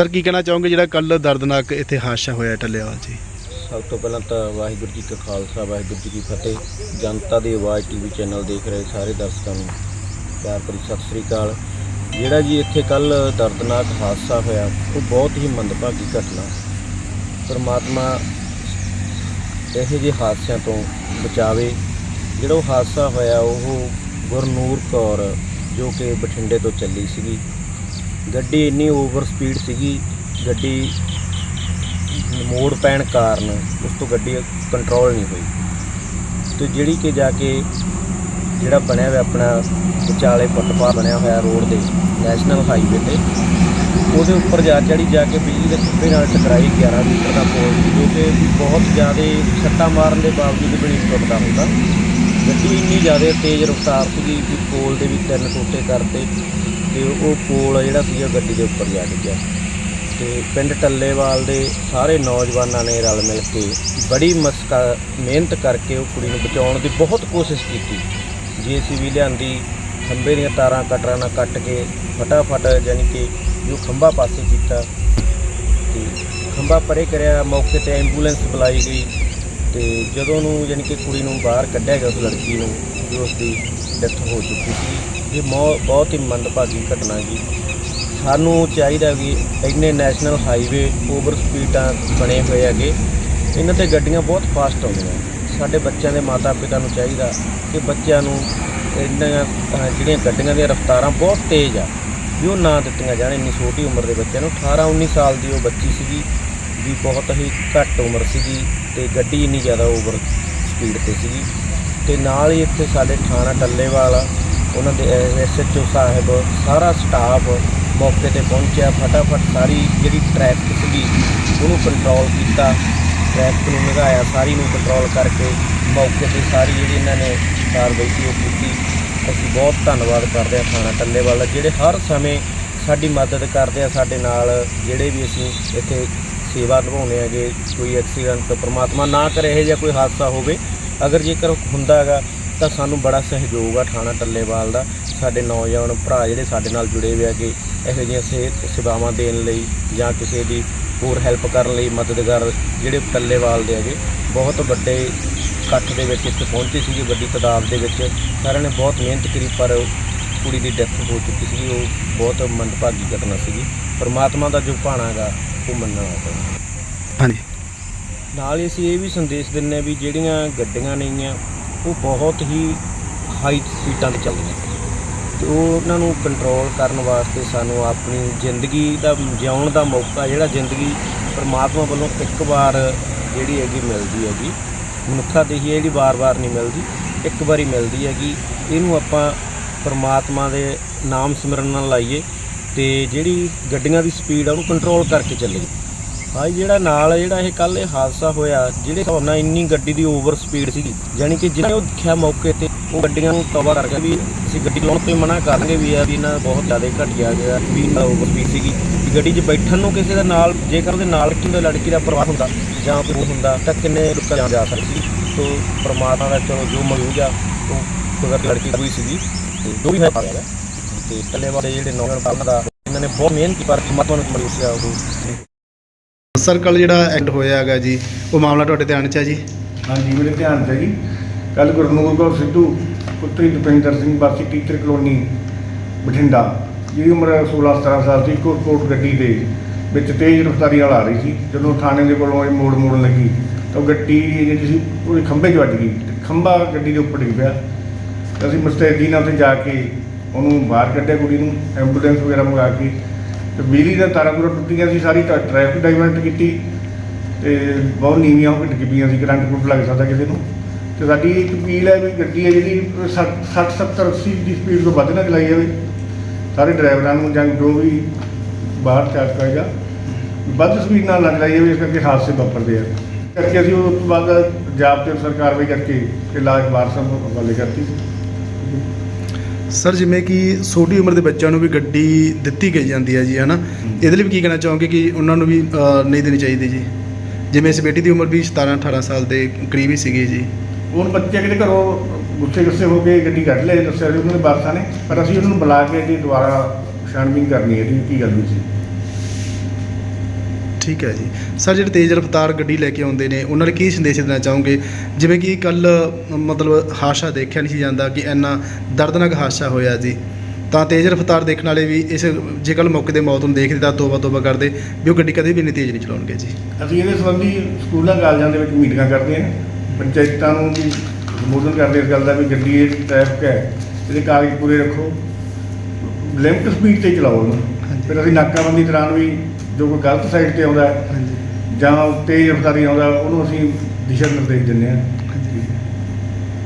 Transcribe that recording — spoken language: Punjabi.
ਸਰ ਕੀ ਕਹਿਣਾ ਚਾਹੋਗੇ ਜਿਹੜਾ ਕੱਲ ਦਰਦਨਾਕ ਇੱਥੇ ਹਾਦਸਾ ਹੋਇਆ ਟੱਲੇਵਾਲ ਜੀ। ਸਭ ਤੋਂ ਪਹਿਲਾਂ ਤਾਂ ਵਾਹਿਗੁਰੂ ਜੀ ਕਾ ਖਾਲਸਾ, ਵਾਹਿਗੁਰੂ ਜੀ ਕੀ ਫਤਿਹ। ਜਨਤਾ ਦੀ ਆਵਾਜ਼ ਟੀਵੀ ਚੈਨਲ ਦੇਖ ਰਹੇ ਸਾਰੇ ਦਰਸ਼ਕਾਂ ਨੂੰ। ਪਿਆਰ ਭਰੀ ਸਤਿ ਸ੍ਰੀ ਅਕਾਲ। ਜਿਹੜਾ ਜੀ ਇੱਥੇ ਕੱਲ ਦਰਦਨਾਕ ਹਾਦਸਾ ਹੋਇਆ, ਉਹ ਬਹੁਤ ਹੀ ਮੰਦਭਾਗੀ ਘਟਨਾ। ਪਰਮਾਤਮਾ ਇਹੋ ਜਿਹੇ ਹਾਦਸਿਆਂ ਤੋਂ ਬਚਾਵੇ। ਜਿਹੜਾ ਉਹ ਹਾਦਸਾ ਹੋਇਆ, ਉਹ ਗੁਰਨੂਰ ਕੌਰ ਜੋ ਕਿ ਬਠਿੰਡੇ ਤੋਂ ਚੱਲੀ ਸੀਗੀ। ਗੱਡੀ ਇੰਨੀ ਓਵਰ ਸਪੀਡ ਸੀਗੀ, ਗੱਡੀ ਮੋੜ ਪੈਣ ਕਾਰਨ ਉਸ ਤੋਂ ਗੱਡੀ ਕੰਟਰੋਲ ਨਹੀਂ ਹੋਈ। ਤੇ ਜਿਹੜੀ ਕਿ ਜਾ ਕੇ ਜਿਹੜਾ ਬਣਿਆ ਹੋਇਆ ਆਪਣਾ ਵਿਚਾਲੇ ਫੁੱਟਪਾਥ ਬਣਿਆ ਹੋਇਆ ਰੋਡ ਦੇ ਨੈਸ਼ਨਲ ਹਾਈਵੇ ਤੇ, ਉਹਦੇ ਉੱਪਰ ਜਾ ਚੜੀ ਜਾ ਕੇ ਬਿਜਲੀ ਦੇ ਖੰਭੇ ਨਾਲ ਟਕਰਾਈ 11 ਮੀਟਰ ਦਾ ਪੋਲ ਸੀ, ਜੋ ਕਿ ਬਹੁਤ ਜ਼ਿਆਦਾ ਸੱਟਾਂ ਮਾਰਨ ਦੇ ਬਾਵਜੂਦ ਵੀ ਨਹੀਂ ਟੁੱਟਦਾ ਹੁੰਦਾ। ਗੱਡੀ ਇੰਨੀ ਜ਼ਿਆਦਾ ਤੇਜ਼ ਰਫ਼ਤਾਰ ਸੀਗੀ ਕਿ ਪੋਲ ਦੇ ਵੀ ਤਿੰਨ ਟੋਟੇ ਕਰਤੇ। ਤੇ ਉਹ ਪੋਲ ਆ ਜਿਹੜਾ ਸੀਗਾ ਗੱਡੀ ਦੇ ਉੱਪਰ ਜਾ ਡਿੱਗਿਆ। ਤੇ ਪਿੰਡ ਟੱਲੇਵਾਲ ਦੇ ਸਾਰੇ ਨੌਜਵਾਨਾਂ ਨੇ ਰਲ ਮਿਲ ਕੇ ਬੜੀ ਮਸਕਾ, ਮਿਹਨਤ ਕਰਕੇ ਉਹ ਕੁੜੀ ਨੂੰ ਬਚਾਉਣ ਦੀ ਬਹੁਤ ਕੋਸ਼ਿਸ਼ ਕੀਤੀ। ਜੀਸੀਬੀ ਲਿਆਂਦੀ, ਖੰਭੇ ਦੀਆਂ ਤਾਰਾਂ ਕਟਰਾਂ ਨਾਲ ਕੱਟ ਕੇ ਫਟਾਫਟ ਯਾਨੀ ਕਿ ਜੋ ਖੰਭਾ ਪਾਸੇ ਕੀਤਾ, ਤੇ ਖੰਭਾ ਪਰੇ ਕਰਿਆ, ਮੌਕੇ ਤੇ ਐਂਬੂਲੈਂਸ ਬੁਲਾਈ ਗਈ। ਤੇ ਜਦੋਂ ਨੂੰ ਯਾਨੀ ਕਿ ਕੁੜੀ ਨੂੰ ਬਾਹਰ ਕੱਢਿਆ ਗਿਆ ਉਸ ਲੜਕੀ ਨੂੰ ਜੋ ਉਸ ਦੀ ਡੈਥ ਹੋ ਚੁੱਕੀ ਸੀ, ਇਹ ਮੌ- ਬਹੁਤ ਹੀ ਮੰਦਭਾਗੀ ਘਟਨਾ ਜੀ। ਸਾਨੂੰ ਚਾਹੀਦਾ ਵੀ ਇੰਨੇ ਨੈਸ਼ਨਲ ਹਾਈਵੇ ਓਵਰ ਸਪੀਡਾਂ ਬਣੇ ਹੋਏ ਹੈਗੇ। ਇਹਨਾਂ ਤੇ ਗੱਡੀਆਂ ਬਹੁਤ ਫਾਸਟ ਆਉਂਦੀਆਂ। ਸਾਡੇ ਬੱਚਿਆਂ ਦੇ ਮਾਤਾ ਪਿਤਾ ਨੂੰ ਚਾਹੀਦਾ ਕਿ ਬੱਚਿਆਂ ਨੂੰ ਇਹਨਾਂ ਜਿਹੜੀਆਂ ਗੱਡੀਆਂ ਦੀਆਂ ਰਫ਼ਤਾਰਾਂ ਬਹੁਤ ਤੇਜ਼ ਆ, ਵੀ ਉਹ ਨਾ ਦਿੱਤੀਆਂ ਜਾਣ, ਇੰਨੀ ਛੋਟੀ ਉਮਰ ਦੇ ਬੱਚਿਆਂ ਨੂੰ। 18 19 ਸਾਲ ਦੀ ਉਹ ਬੱਚੀ ਸੀਗੀ। ਵੀ ਬਹੁਤ ਹੀ ਘੱਟ ਉਮਰ ਸੀਗੀ ਤੇ ਗੱਡੀ ਇੰਨੀ ਜ਼ਿਆਦਾ ਓਵਰ ਸਪੀਡ ਤੇ ਸੀਗੀ। ਤੇ ਨਾਲ ਹੀ ਇੱਥੇ ਸਾਡੇ ਥਾਣਾ ਟੱਲੇਵਾਲ ਉਹਨਾਂ ਦੇ ਐਸਐਚਓ ਸਾਹਿਬ, ਸਾਰਾ ਸਟਾਫ ਮੌਕੇ ਤੇ ਪਹੁੰਚਿਆ। ਫਟਾਫਟ ਸਾਰੀ ਜਿਹੜੀ ਟ੍ਰੈਫਿਕ ਸੀਗੀ, ਉਹਨੂੰ ਕੰਟਰੋਲ ਕੀਤਾ। ਟ੍ਰੈਫਿਕ ਨੂੰ ਲਗਾਇਆ, ਸਾਰੀ ਨੂੰ ਕੰਟਰੋਲ ਕਰਕੇ ਮੌਕੇ ਤੇ ਸਾਰੀ ਜਿਹੜੀ ਇਹਨਾਂ ਨੇ ਕਾਰਵਾਈ ਸੀ ਉਹ ਕੀਤੀ। ਅਸੀਂ ਬਹੁਤ ਧੰਨਵਾਦ ਕਰਦੇ ਹਾਂ ਥਾਣਾ ਟੱਲੇਵਾਲ ਦਾ, ਜਿਹੜੇ ਹਰ ਸਮੇਂ ਸਾਡੀ ਮਦਦ ਕਰਦੇ ਆ ਸਾਡੇ ਨਾਲ ਜਿਹੜੇ ਵੀ ਅਸੀਂ ਇੱਥੇ ਸੇਵਾ ਨਿਭਾਉਂਦੇ ਹੈਗੇ ਕੋਈ ਐਕਸੀਡੈਂਟ ਪਰਮਾਤਮਾ ਨਾ ਕਰੇ, ਇਹ ਜਿਹਾ ਕੋਈ ਹਾਦਸਾ ਹੋਵੇ, ਅਗਰ ਜੇਕਰ ਹੁੰਦਾ ਹੈਗਾ, ਤਾਂ ਸਾਨੂੰ ਬੜਾ ਸਹਿਯੋਗ ਆ ਥਾਣਾ ਟੱਲੇਵਾਲ ਦਾ। ਸਾਡੇ ਨੌਜਵਾਨ ਭਰਾ ਜਿਹੜੇ ਸਾਡੇ ਨਾਲ ਜੁੜੇ ਹੋਏ ਹੈਗੇ ਇਹੋ ਜਿਹੀਆਂ ਸਿਹਤ ਸੇਵਾਵਾਂ ਦੇਣ ਲਈ ਜਾਂ ਕਿਸੇ ਦੀ ਹੋਰ ਹੈਲਪ ਕਰਨ ਲਈ ਮਦਦਗਾਰ ਜਿਹੜੇ ਟੱਲੇਵਾਲ ਦੇ ਹੈਗੇ, ਬਹੁਤ ਵੱਡੇ ਇਕੱਠ ਦੇ ਵਿੱਚ ਇੱਥੇ ਪਹੁੰਚੇ ਸੀਗੇ, ਵੱਡੀ ਤਾਦਾਦ ਦੇ ਵਿੱਚ। ਸਾਰਿਆਂ ਨੇ ਬਹੁਤ ਮਿਹਨਤ ਕੀਤੀ ਪਰ ਕੁੜੀ ਦੀ ਡੈਥ ਹੋ ਚੁੱਕੀ ਸੀ ਉਹ ਬਹੁਤ ਮੰਦਭਾਗੀ ਘਟਨਾ ਸੀਗੀ। ਪਰਮਾਤਮਾ ਦਾ ਜੋ ਭਾਣਾ ਹੈਗਾ ਉਹ ਮੰਨਣਾ ਚਾਹੀਦਾ। ਹਾਂਜੀ। ਨਾਲ ਹੀ ਅਸੀਂ ਇਹ ਵੀ ਸੰਦੇਸ਼ ਦਿੰਨੇ ਹਾਂ ਵੀ ਜਿਹੜੀਆਂ ਗੱਡੀਆਂ ਨੇਗੀਆਂ ਉਹ ਬਹੁਤ ਹੀ ਹਾਈ ਸਪੀਡਾਂ ਤੇ ਚੱਲਦੀਆਂ। ਤੇ ਉਹ ਉਹਨਾਂ ਨੂੰ ਕੰਟਰੋਲ ਕਰਨ ਵਾਸਤੇ ਸਾਨੂੰ ਆਪਣੀ ਜ਼ਿੰਦਗੀ ਦਾ ਜਿਉਣ ਦਾ ਮੌਕਾ ਜਿਹੜਾ ਜ਼ਿੰਦਗੀ ਪਰਮਾਤਮਾ ਵੱਲੋਂ ਇੱਕ ਵਾਰ ਜਿਹੜੀ ਹੈਗੀ ਮਿਲਦੀ ਹੈਗੀ ਮਨੁੱਖਾ ਦੇ ਹੀ ਜਿਹੜੀ ਵਾਰ-ਵਾਰ ਨਹੀਂ ਮਿਲਦੀ ਇੱਕ ਵਾਰੀ ਮਿਲਦੀ ਹੈਗੀ ਇਹਨੂੰ ਆਪਾਂ ਪਰਮਾਤਮਾ ਦੇ ਨਾਮ ਸਿਮਰਨ ਨਾਲ ਲਾਈਏ ਤੇ ਜਿਹੜੀ ਗੱਡੀਆਂ ਦੀ ਸਪੀਡ ਆ ਉਹਨੂੰ ਕੰਟਰੋਲ ਕਰਕੇ ਚੱਲੀਏ। ਭਾਈ ਜਿਹੜਾ ਨਾਲ ਜਿਹੜਾ ਇਹ ਕੱਲ ਇਹ ਹਾਦਸਾ ਹੋਇਆ, ਜਿਹੜੇ ਹਿਸਾਬ ਨਾਲ ਇੰਨੀ ਗੱਡੀ ਦੀ ਓਵਰ ਸਪੀਡ ਸੀਗੀ ਯਾਨੀ ਕਿ ਜਿਹਨੇ ਉਹ ਦੇਖਿਆ ਮੌਕੇ ਤੇ, ਉਹ ਗੱਡੀਆਂ ਨੂੰ ਕਵਰ ਕਰਕੇ ਵੀ ਅਸੀਂ ਗੱਡੀ ਲਾਉਣ ਤੋਂ ਹੀ ਮਨਾ ਕਰਨਗੇ ਵੀ ਆ ਵੀ ਇਹਨਾਂ ਬਹੁਤ ਜ਼ਿਆਦਾ ਘਟਿਆ ਗਿਆ ਵੀ ਓਵਰ ਸਪੀਡ ਸੀਗੀ। ਗੱਡੀ 'ਚ ਬੈਠਣ ਨੂੰ ਕਿਸੇ ਦਾ ਨਾਲ, ਜੇਕਰ ਉਹਦੇ ਨਾਲ ਕਿਸੇ ਲੜਕੀ ਦਾ ਪਰਿਵਾਰ ਹੁੰਦਾ ਜਾਂ ਕੋਈ ਹੁੰਦਾ, ਤਾਂ ਕਿੰਨੇ ਲੋਕਾਂ ਜਾ ਸਕਦੀ ਸੀ। ਤੋ ਪ੍ਰਮਾਤਮਾ ਦਾ ਚਲੋ ਜੋ ਮੌਜੂਦ ਆ, ਉਹ ਕੋਈ ਲੜਕੀ ਕੋਈ ਸੀਗੀ। ਤੇ ਜੋ ਵੀ ਹੈ ਪਾਇਆ ਤੇ ਟੱਲੇ ਵਾਲੇ ਜਿਹੜੇ ਨੌਜਵਾਨ ਕਰਨ ਦਾ ਇਹਨਾਂ ਨੇ ਬਹੁਤ ਮਿਹਨਤ ਕੀਤੀ ਪਰ ਪਰਮਾਤਮਾ ਨੂੰ ਮਨਜ਼ੂਰ ਸੀ ਉਹ ਸਰ ਕੱਲ ਜਿਹੜਾ ਐਕਟ ਹੋਇਆ ਹੈਗਾ ਜੀ ਉਹ ਮਾਮਲਾ ਤੁਹਾਡੇ ਧਿਆਨ 'ਚ ਹੈ ਜੀ? ਹਾਂਜੀ ਮੇਰੇ ਧਿਆਨ 'ਚ ਹੈ ਜੀ। ਕੱਲ ਗੁਰਨੂਰ ਕੌਰ ਸਿੱਧੂ ਪੁੱਤਰੀ ਦਪਿੰਦਰ ਸਿੰਘ ਵਾਸੀ ਟੀਚਰ ਕਲੋਨੀ ਬਠਿੰਡਾ। ਜਿਹਦੀ ਉਮਰ 16 17 ਸਾਲ ਸੀ ਇੱਕੋ ਕੋਟ ਗੱਡੀ ਦੇ ਵਿੱਚ ਤੇਜ਼ ਰਫ਼ਤਾਰੀ ਨਾਲ ਆ ਰਹੀ ਸੀ। ਜਦੋਂ ਥਾਣੇ ਦੇ ਕੋਲੋਂ ਇਹ ਮੋੜ ਮੋੜਨ ਲੱਗੀ ਤਾਂ ਉਹ ਗੱਡੀ ਜਿਹੜੀ ਸੀ ਉਹਦੇ ਖੰਭੇ 'ਚ ਵੱਜ ਗਈ। ਤੇ ਖੰਭਾ ਗੱਡੀ ਦੇ ਉੱਪਰ ਡਿੱਗ ਪਿਆ। ਅਸੀਂ ਮੁਸਤੈਦੀ ਨਾਲ 'ਤੇ ਜਾ ਕੇ ਉਹਨੂੰ ਬਾਹਰ ਕੱਢਿਆ ਕੁੜੀ ਨੂੰ ਐਂਬੂਲੈਂਸ ਵਗੈਰਾ ਮੰਗਾ ਕੇ। ਤੇ ਬਿਜਲੀ ਦੀਆਂ ਤਾਰਾਂ ਪੂਰਾ ਟੁੱਟੀਆਂ ਸੀ, ਸਾਰੀ ਟ੍ਰੈ- ਟ੍ਰੈਫਿਕ ਡਾਇਵਰਟ ਕੀਤੀ। ਤੇ ਬਹੁਤ ਨੀਵੀਆਂ ਹੋ ਕੇ ਡਿੱਗ ਪਈਆਂ ਸੀ, ਕਰੰਟ ਕੁਰੰਟ ਲੱਗ ਸਕਦਾ ਕਿਸੇ ਨੂੰ। ਤੇ ਸਾਡੀ ਇੱਕ ਅਪੀਲ ਹੈ ਵੀ ਗੱਡੀ ਹੈ ਜਿਹੜੀ 60 70 80 ਦੀ ਸਪੀਡ ਤੋਂ ਵੱਧ ਨਾ ਚਲਾਈ ਜਾਵੇ। ਸਾਰੇ ਡਰਾਈਵਰਾਂ ਨੂੰ ਜਾਂ ਜੋ ਵੀ ਬਾਹਰ ਚਾਰਜ ਕਰੇਗਾ ਵੱਧ ਸਪੀਡ ਨਾਲ ਨਾ ਚਲਾਈ ਜਾਵੇ, ਇਸ ਕਰਕੇ ਹਾਦਸੇ ਵਾਪਰਦੇ ਆ। ਕਰਕੇ ਅਸੀਂ ਉਹ ਤੋਂ ਬਾਅਦ ਪੰਜਾਬ ਤੇ ਅਨੁਸਾਰ ਕਾਰਵਾਈ ਕਰਕੇ ਇਲਾਜ ਲਾਜ ਵਾਰਸਾਂ ਨੂੰ ਹਵਾਲੇ ਕਰਤੀ। ਸੀ ਸਰ ਜਿਵੇਂ ਕਿ ਛੋਟੀ ਉਮਰ ਦੇ ਬੱਚਿਆਂ ਨੂੰ ਵੀ ਗੱਡੀ ਦਿੱਤੀ ਗਈ ਜਾਂਦੀ ਹੈ ਜੀ ਹਨਾ? ਇਹਦੇ ਲਈ ਵੀ ਕੀ ਕਹਿਣਾ ਚਾਹੋਗੇ ਕਿ ਉਹਨਾਂ ਨੂੰ ਵੀ ਅ, ਨਹੀਂ ਦੇਣੀ ਚਾਹੀਦੀ ਜੀ? ਜਿਵੇਂ ਇਸ ਬੇਟੀ ਦੀ ਉਮਰ ਵੀ 17 18 ਸਾਲ ਦੇ ਕਰੀਬ ਹੀ ਸੀਗੀ ਜੀ। ਹੁਣ ਬੱਚੇ ਕਿਤੇ ਘਰੋਂ ਗੁੱਸੇ ਗੁੱਸੇ ਹੋ ਕੇ ਗੱਡੀ ਕੱਢ ਲਏ ਦੱਸਿਆ ਸੀ ਉਹਨਾਂ ਦੇ ਵਾਰਸਾਂ ਨੇ ਪਰ ਅਸੀਂ ਉਹਨਾਂ ਨੂੰ ਬੁਲਾ ਕੇ ਜੀ ਦੁਬਾਰਾ ਛਾਣਬੀਨ ਕਰਨੀ ਹੈ ਜੀ ਕੀ ਗੱਲ ਹੋਈ ਸੀ? ਠੀਕ ਹੈ ਜੀ। ਸਰ ਜਿਹੜੇ ਤੇਜ਼ ਰਫ਼ਤਾਰ ਗੱਡੀ ਲੈ ਕੇ ਆਉਂਦੇ ਨੇ ਉਹਨਾਂ ਨੂੰ ਕੀ ਸੰਦੇਸ਼ ਦੇਣਾ ਚਾਹੋਗੇ? ਜਿਵੇਂ ਕਿ ਕੱਲ ਮਤਲਬ ਹਾਦਸਾ ਦੇਖਿਆ ਨਹੀਂ ਸੀ ਜਾਂਦਾ ਕਿ ਇੰਨਾ ਦਰਦਨਾਕ ਹਾਦਸਾ ਹੋਇਆ ਜੀ। ਤਾਂ ਤੇਜ਼ ਰਫ਼ਤਾਰ ਦੇਖਣ ਵਾਲੇ ਵੀ ਇਸ ਜੇ ਕੱਲ ਮੌਕੇ ਤੇ ਮੌਤ ਨੂੰ ਦੇਖਦੇ ਤਾਂ ਤੋਬਾ ਤੋਬਾ ਕਰਦੇ ਵੀ ਉਹ ਗੱਡੀ ਕਦੇ ਵੀ ਇੰਨੀ ਤੇਜ਼ ਨਹੀਂ ਚਲਾਉਣਗੇ ਜੀ। ਅਸੀਂ ਇਹਦੇ ਸੰਬੰਧੀ ਸਕੂਲਾਂ ਕਾਲਜਾਂ ਦੇ ਵਿੱਚ ਮੀਟਿੰਗਾਂ ਕਰਦੇ ਹਾਂ। ਪੰਚਾਇਤਾਂ ਨੂੰ ਵੀ ਸੰਬੋਧਨ ਕਰਦੇ ਇਸ ਗੱਲ ਦਾ ਵੀ ਗੱਡੀ ਇਹ ਟ੍ਰੈਫਿਕ ਹੈ ਇਹਦੇ ਕਾਗਜ਼ ਪੂਰੇ ਰੱਖੋ। ਲਿਮਟ ਸਪੀਡ ਤੇ ਚਲਾਓ ਉਹਨੂੰ। ਫਿਰ ਅਸੀਂ ਨਾਕਾਬੰਦੀ ਦੌਰਾਨ ਵੀ ਜੋ ਕੋਈ ਗਲਤ ਸਾਈਡ ਤੇ ਆਉਂਦਾ ਹੈ ਜਾਂ ਤੇਜ਼ ਰਫ਼ਤਾਰੀ ਆਉਂਦਾ ਉਹਨੂੰ ਅਸੀਂ ਦਿਸ਼ਾ ਨਿਰਦੇਸ਼ ਦਿੰਦੇ ਹਾਂ।